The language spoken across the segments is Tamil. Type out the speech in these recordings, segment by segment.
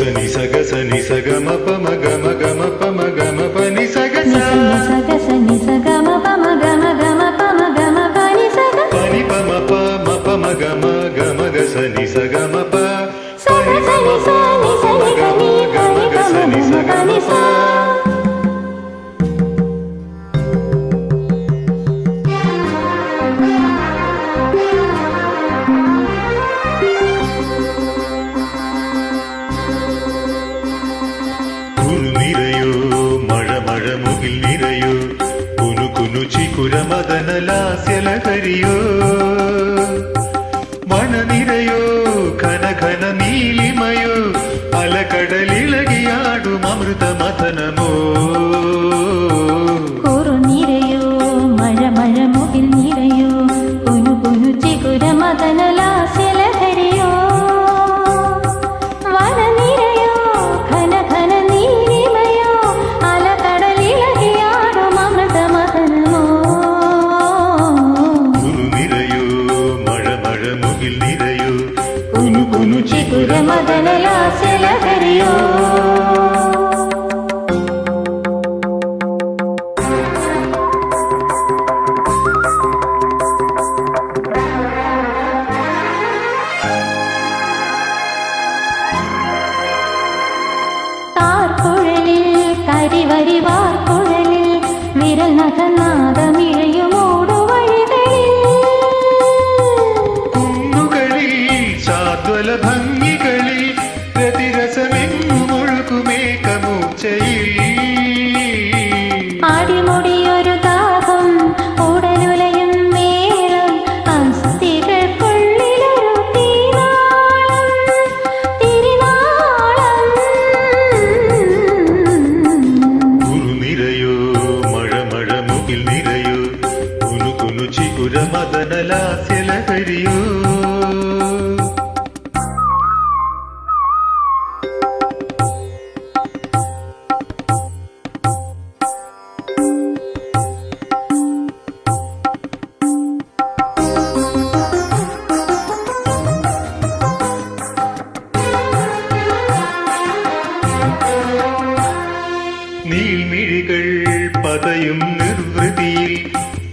సని సగ సని సగ మప మగ మగ మప మగ మప ని సగ స పని ప మప మప మగ మగ మగ సని సగ మప രുചികുരമദനലാസ്യലഹരിയോ മണനിരയോ ഘനഘന നീലിമയോ അലകടലിളകിയാടും അമൃത മഥനമോ നിരയോ മഴ മഴ മുകിൽ നിരയോ കൊനു കൊനു ചികുരമദനലാ மதனலாசலஹரியோ கரிவரிவார் குழலில் விரல் நகர் ചികുര മദന ലാസ്യലഹരിയോ നീൾമിഴികൾ പതയും നിർവൃതിയിൽ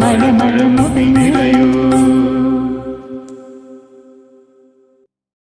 மழ மழ முதல்